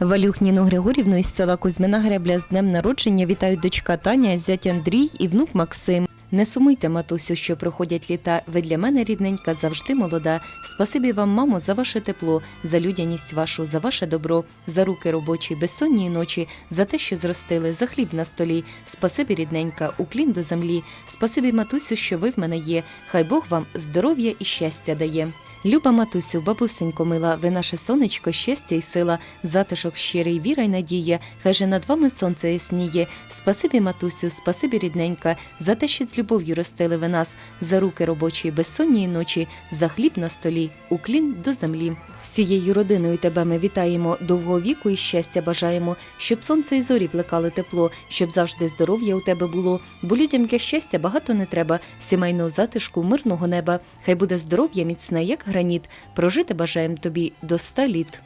Валюх Ніну Григорівну із села Кузьмина Гребля з днем народження вітають дочка Таня, зять Андрій і внук Максим. Не сумуйте, матусю, що проходять літа. Ви для мене рідненька, завжди молода. Спасибі вам, мамо, за ваше тепло, за людяність вашу, за ваше добро, за руки робочі, безсонні ночі, за те, що зростили, за хліб на столі. Спасибі, рідненька, уклін до землі. Спасибі, матусю, що ви в мене є. Хай Бог вам здоров'я і щастя дає. Люба матусю, бабусенько мила, ви наше сонечко, щастя і сила, затишок щирий, віра й надія, хай же над вами сонце ясніє. Спасибі, матусю, спасибі, рідненька, за те, що з любов'ю ростили ви нас, за руки робочі, безсонні ночі, за хліб на столі, уклін до землі. Всією родиною тебе ми вітаємо, довго віку і щастя бажаємо, щоб сонце і зорі плекали тепло, щоб завжди здоров'я у тебе було, бо людям для щастя багато не треба, сімейного затишку, мирного неба. Хай буде здоров'я міцне, як граніт. Прожити бажаєм тобі до ста літ.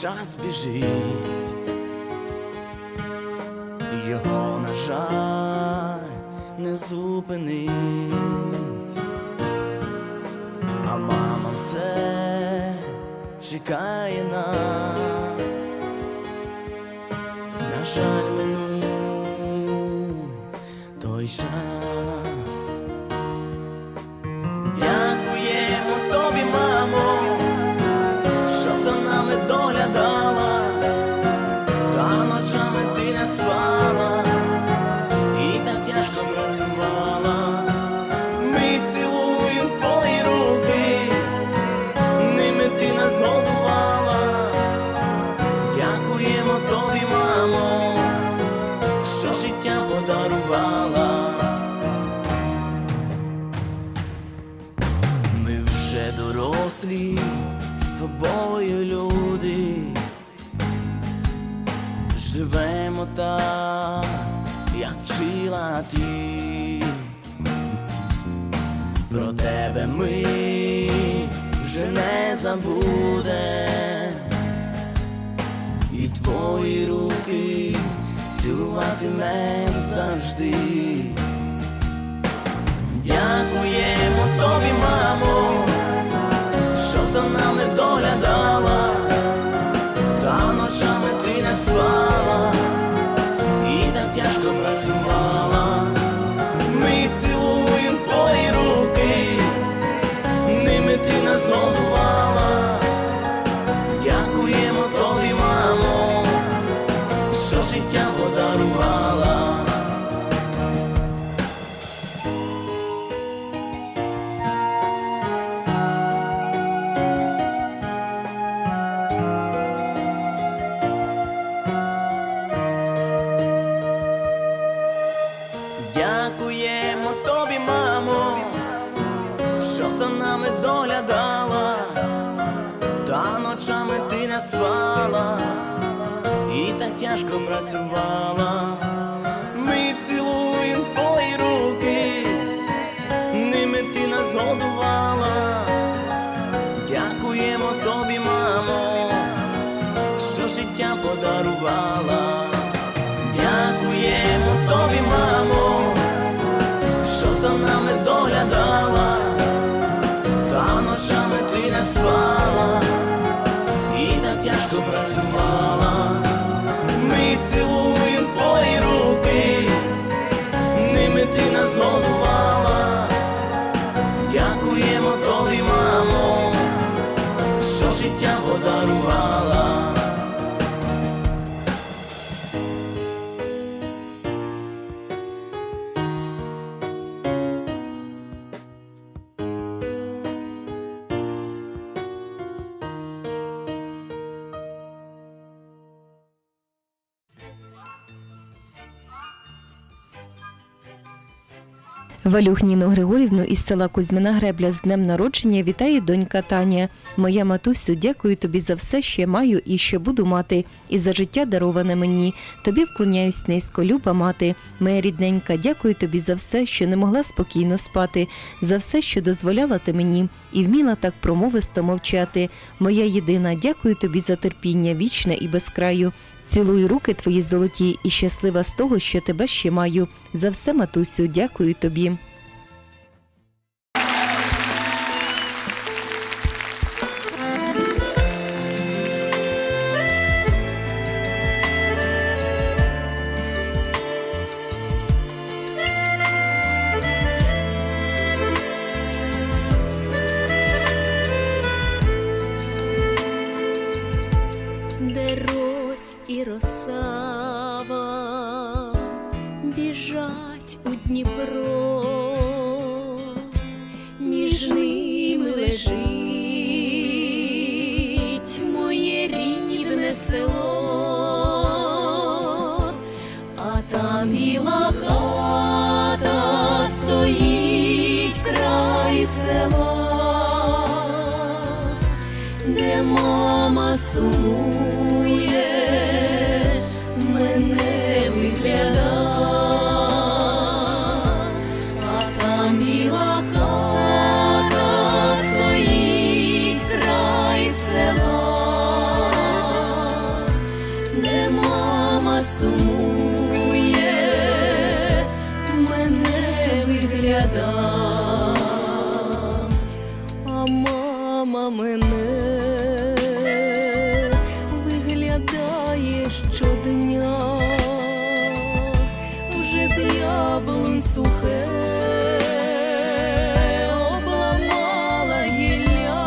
Час біжить, його, на жаль, не зупинить, а мама все чекає нас, на жаль, минув той час. Подарувала. Ми вже дорослі з тобою люди, живемо так, як вчила ти. Про тебе ми вже не забудем, цілуватимем завжди. Дякуємо тобі, мамо, що за нами доглядала, та ночами ти не спала і так тяжко працювала. Ми цілуємо твої руки, ними ти нас годувала. Дякуємо тобі, мамо, що життя подарувала. Тяжко працювала. Ми цілуємо твої руки, ними ти нас годувала. Дякуємо тобі, мамо, що життя подарувала. Валюх Ніну Григорівну із села Кузьмина Гребля з днем народження вітає донька Таня. Моя матусю, дякую тобі за все, що маю і що буду мати, і за життя дароване мені. Тобі вклоняюсь низько, люба мати. Моя рідненька, дякую тобі за все, що не могла спокійно спати, за все, що дозволяла ти мені, і вміла так промовисто мовчати. Моя єдина, дякую тобі за терпіння вічне і без краю. Цілую руки твої золоті і щаслива з того, що тебе ще маю. За все, матусю, дякую тобі. Дніпро, між ними лежить моє рідне село, а там біла хата стоїть край села де мама сумує, мама мене. Виглядає щодня, вже з яблунь сухе, обламала гілля,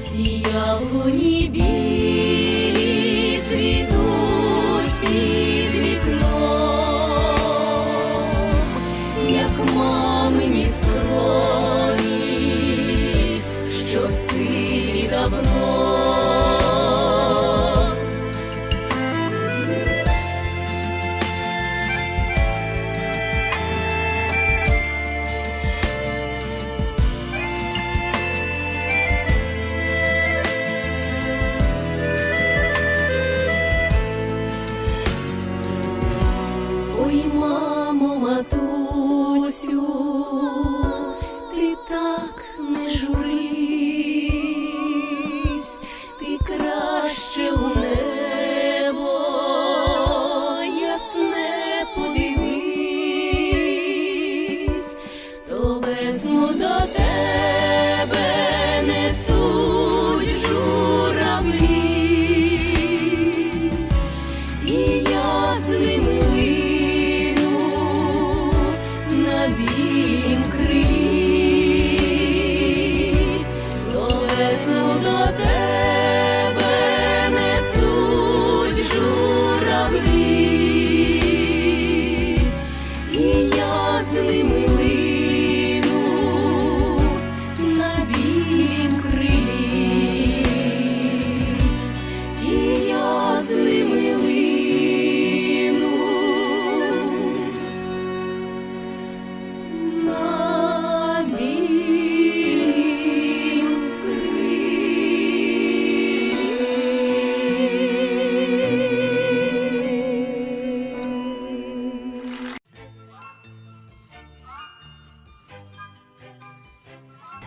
ті яблуні білі цвітуть під вікном, як мамині скроні, матусю,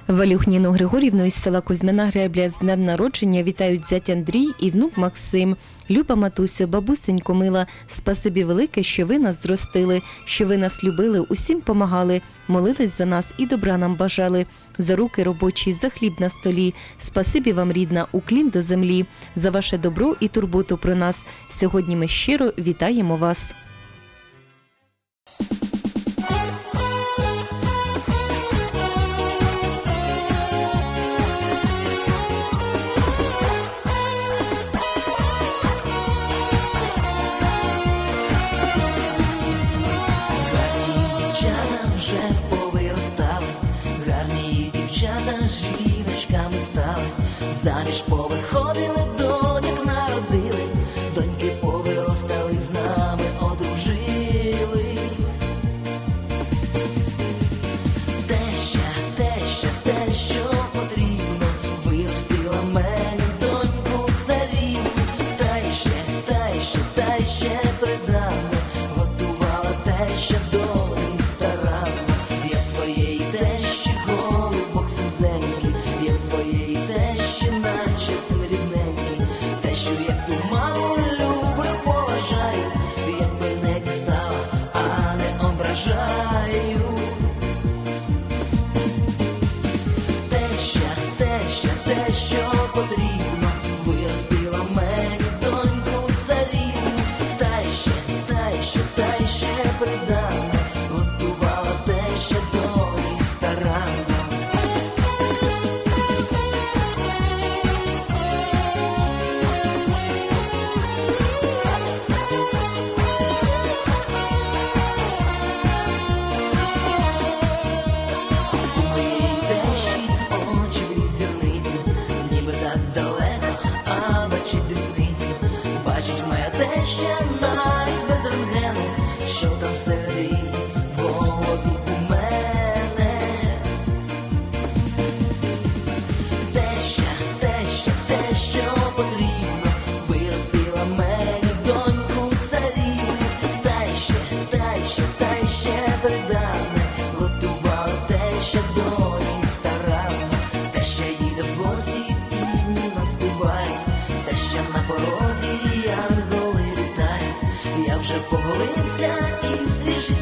Валюх Ніну Григорівну із села Кузьмина Гребля з днем народження вітають зять Андрій і внук Максим. Люба матуся, бабусенько мила, спасибі велике, що ви нас зростили, що ви нас любили, усім помагали, молились за нас і добра нам бажали. За руки робочі, за хліб на столі. Спасибі вам, рідна, уклін до землі, за ваше добро і турботу про нас. Сьогодні ми щиро вітаємо вас. Заміж все ще навіть що там всередині в. Те, що, те, що, те, що потрібно, виростила мені доньку царів, та ще, та ще, та ще передане, готувала те, що долі старанно, те, що їде в гості нам співають, те, що на вже поголився і свіжий.